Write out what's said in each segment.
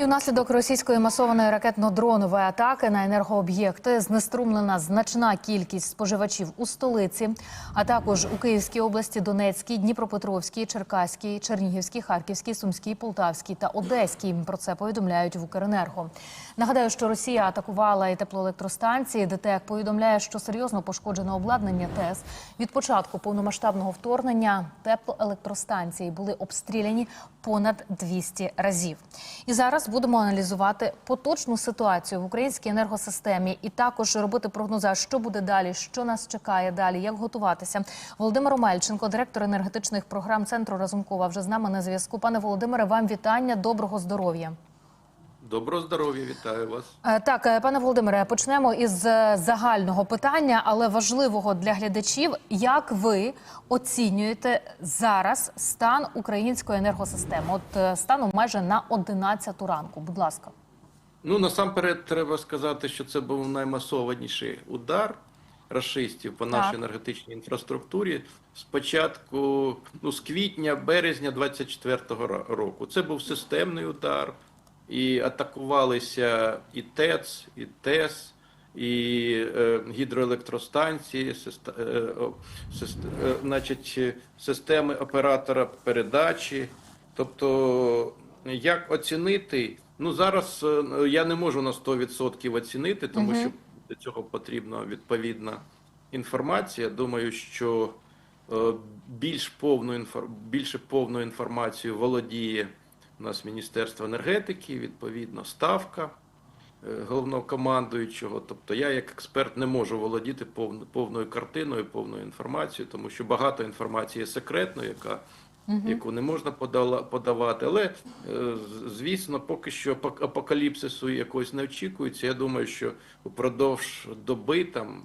І внаслідок російської масованої ракетно-дронової атаки на енергооб'єкти знеструмлена значна кількість споживачів у столиці, а також у Київській області, Донецькій, Дніпропетровській, Черкаській, Чернігівській, Харківській, Сумській, Полтавській та Одеській. Про це повідомляють в Укренерго. Нагадаю, що Росія атакувала і теплоелектростанції. ДТЕК повідомляє, що серйозно пошкоджено обладнання ТЕС. Від початку повномасштабного вторгнення теплоелектростанції були обстріляні понад 200 разів. І зараз будемо аналізувати поточну ситуацію в українській енергосистемі і також робити прогнози, що буде далі, що нас чекає далі, як готуватися. Володимир Омельченко, директор енергетичних програм центру Разумкова, вже з нами на зв'язку. Пане Володимире, вам вітання. Доброго здоров'я. Доброго здоров'я, вітаю вас. Е, Так, е, пане Володимире, почнемо із е, загального питання, але важливого для глядачів. Як ви оцінюєте зараз стан української енергосистеми? От станом майже на 11 ранку. Будь ласка. Ну насамперед треба сказати, що це був наймасованіший удар рашистів по нашій Так. енергетичній інфраструктурі. Спочатку, ну з квітня, березня 24-го ро- року. Це був системний удар, і атакувалися і ТЕЦ, і ТЕС. І е, гідроелектростанції, систе, е, о, сист, е, значить, системи оператора передачі. Тобто, як оцінити? Ну зараз е, я не можу на 100% оцінити, тому Мгм. що для цього потрібна відповідна інформація. Думаю, що е, більш повну інфор... більше повну інформацію володіє у нас Міністерство енергетики, відповідно, ставка е, головнокомандуючого. Тобто я, як експерт, не можу володіти повною картиною, повною інформацією, тому що багато інформації є секретною, яка яку не можна подала- подавати. Але, е, звісно, поки що апок- апокаліпсису якогось не очікується. Я думаю, що упродовж доби там.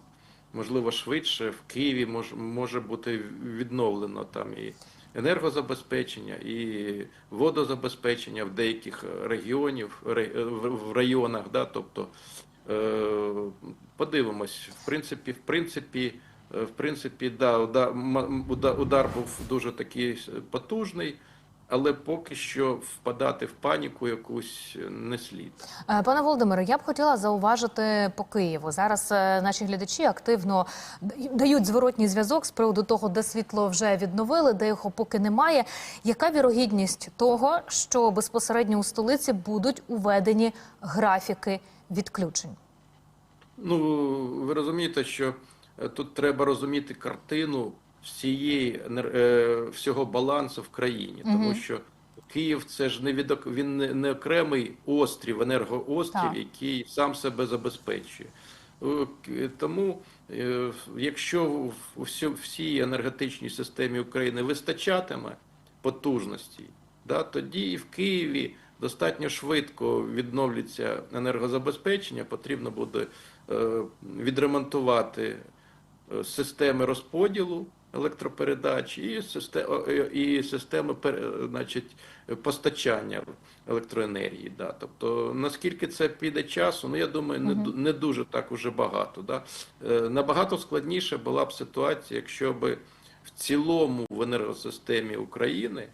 Можливо, швидше в Києві мож, може бути відновлено там і енергозабезпечення, і водозабезпечення в деяких регіонів, в в районах. Да, тобто е, подивимось, в принципі, в принципі, е, в принципі, да, удар був дуже такий потужний, але поки що впадати в паніку якусь не слід. Е, Пане Володимире, я б хотіла зауважити по Києву. Зараз е, наші глядачі активно дають зворотній зв'язок з приводу того, де світло вже відновили, де його поки немає. Яка вірогідність того, що безпосередньо у столиці будуть уведені графіки відключень? Ну, ви розумієте, що е, тут треба розуміти картину всієї е, всього балансу в країні, тому що Київ це ж не відок... він не, окремий острів, енергоострів, Так. який сам себе забезпечує. Е, Тому, е, якщо в- всій енергетичній системі України вистачатиме потужності, да, тоді і в Києві достатньо швидко відновляться енергозабезпечення. Потрібно буде відремонтувати системи розподілу електропередач і системи, і системи значить, постачання електроенергії. Да. Тобто, наскільки це піде часу, ну я думаю, не, ду- не дуже так уже багато. Да. Е, Набагато складніше була б ситуація, якщо б в цілому в енергосистемі України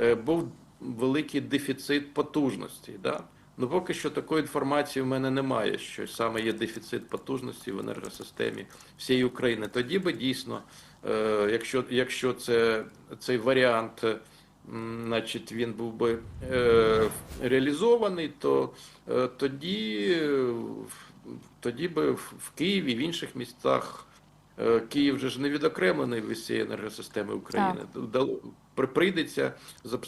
е, був великий дефіцит потужності. Да? Ну, поки що такої інформації в мене немає, що саме є дефіцит потужності в енергосистемі всієї України. Тоді би дійсно, е, якщо, якщо це, цей варіант, е, значить, він був би е, реалізований, то е, тоді, е, тоді би в Києві, в інших містах Е, Київ же ж не відокремлений від всієї енергосистеми України. При- Прийдеться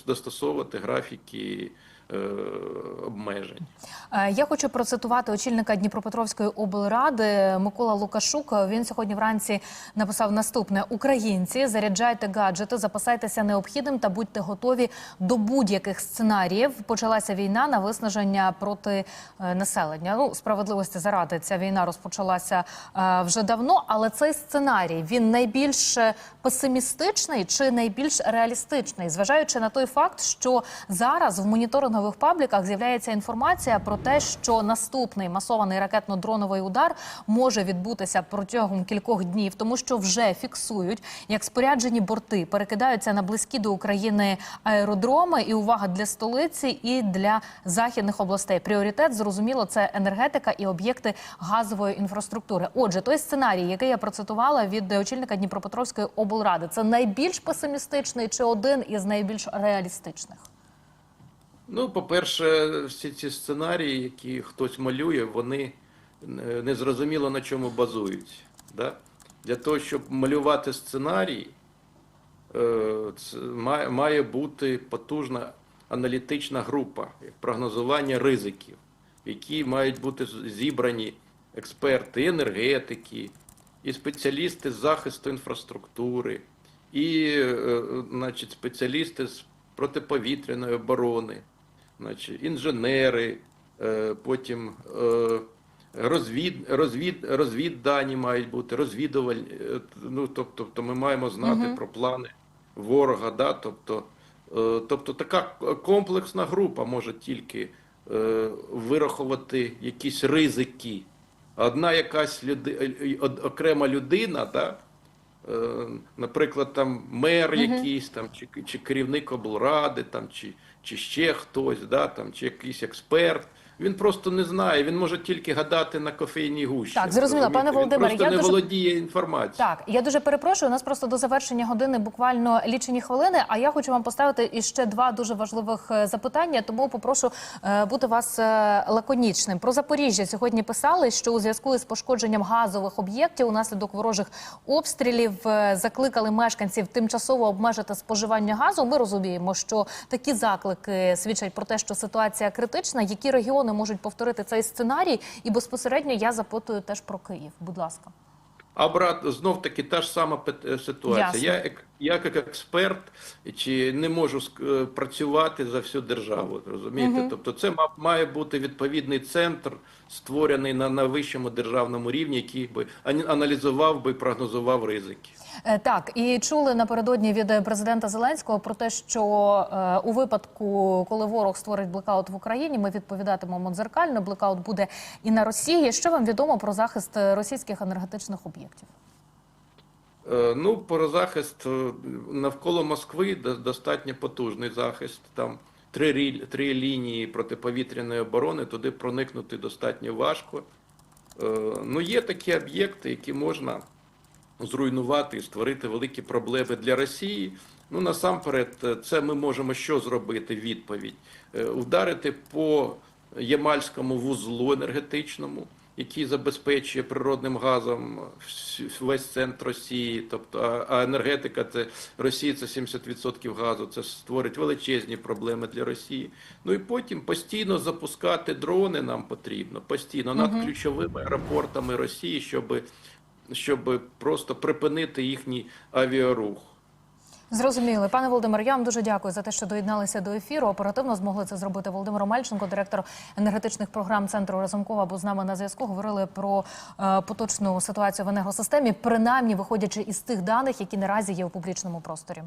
застосовувати графіки е, обмежень. Е, Я хочу процитувати очільника Дніпропетровської облради Микола Лукашук. Він сьогодні вранці написав наступне: Українці, заряджайте гаджети, запасайтеся необхідним та будьте готові до будь-яких сценаріїв. Почалася війна на виснаження проти е, населення. Ну справедливості заради ця війна розпочалася е, вже давно, але цей сценарій він найбільш е, песимістичний чи найбільш реалістичний, зважаючи на той факт, що зараз в моніторингових телеграмових пабліках з'являється інформація про те, що наступний масований ракетно-дроновий удар може відбутися протягом кількох днів, тому що вже фіксують, як споряджені борти перекидаються на близькі до України аеродроми. І увага для столиці і для західних областей. Пріоритет зрозуміло, це енергетика і об'єкти газової інфраструктури. Отже, той сценарій, який я процитувала від очільника Дніпропетровської облради, це найбільш песимістичний чи один із найбільш реалістичних? Ну, по-перше, всі ці сценарії, які хтось малює, вони е, не зрозуміло на чому базуються. Да? Для того, щоб малювати сценарій, е, має, бути потужна аналітична група, прогнозування ризиків, в якій мають бути зібрані експерти енергетики, і спеціалісти з захисту інфраструктури, і е, значить, спеціалісти з протиповітряної оборони, значить, інженери, е, потім е, розвід, розвід, розвіддані мають бути, розвідувальні. е, Ну, тобто, тобто ми маємо знати Мгм. про плани ворога. Да? Тобто, тобто така комплексна група може тільки вирахувати якісь ризики. Одна якась люди, окрема людина, да? Е, наприклад, там мер якийсь, там, чи, чи керівник облради, там, чи, чи ще хтось, да, там, чи якийсь експерт. Він просто не знає, він може тільки гадати на кофейній гущі. Так, зрозуміло. Пане Володимире, я не дуже- володіє інформацією. Так, я дуже перепрошую. У нас просто до завершення години буквально лічені хвилини. А я хочу вам поставити іще два дуже важливих е, запитання. Тому попрошу е, бути вас е, лаконічним. Про Запоріжжя сьогодні писали, що у зв'язку із пошкодженням газових об'єктів унаслідок ворожих обстрілів закликали мешканців тимчасово обмежити споживання газу. Ми розуміємо, що такі заклики свідчать про те, що ситуація критична. Які регіони можуть повторити цей сценарій? І безпосередньо я запитую теж про Київ. Будь ласка. А брат, знов таки та ж сама е, ситуація. Ясно. Я я як експерт чи не можу е, працювати за всю державу. Розумієте? Тобто, це ма- має бути відповідний центр, створений на, на вищому державному рівні, який би аналізував би прогнозував ризики. Е, Так, і чули напередодні від президента Зеленського про те, що е, у випадку, коли ворог створить блекаут в Україні, ми відповідатимемо дзеркально. Блекаут буде і на Росії. Що вам відомо про захист російських енергетичних об'єктів? Е, Ну, про захист е, навколо Москви достатньо потужний захист. Там три, три лінії протиповітряної оборони, туди проникнути достатньо важко. Е, Ну, є такі об'єкти, які можна зруйнувати і створити великі проблеми для Росії. Ну, насамперед, це ми можемо що зробити? Відповідь: ударити по Ямальському вузлу енергетичному, який забезпечує природним газом весь центр Росії. Тобто, а- енергетика це Росії це 70% газу. Це створить величезні проблеми для Росії. Ну і потім постійно запускати дрони нам потрібно постійно над ключовими аеропортами Росії, щоб щоб просто припинити їхній авіарух. Зрозуміли, пане Володимир. Я вам дуже дякую за те, що доєдналися до ефіру. Оперативно змогли це зробити. Володимир Омельченко, директор енергетичних програм центру Разумкова, був з нами на зв'язку. Говорили про е, поточну ситуацію в енергосистемі, принаймні виходячи із тих даних, які наразі є у публічному просторі.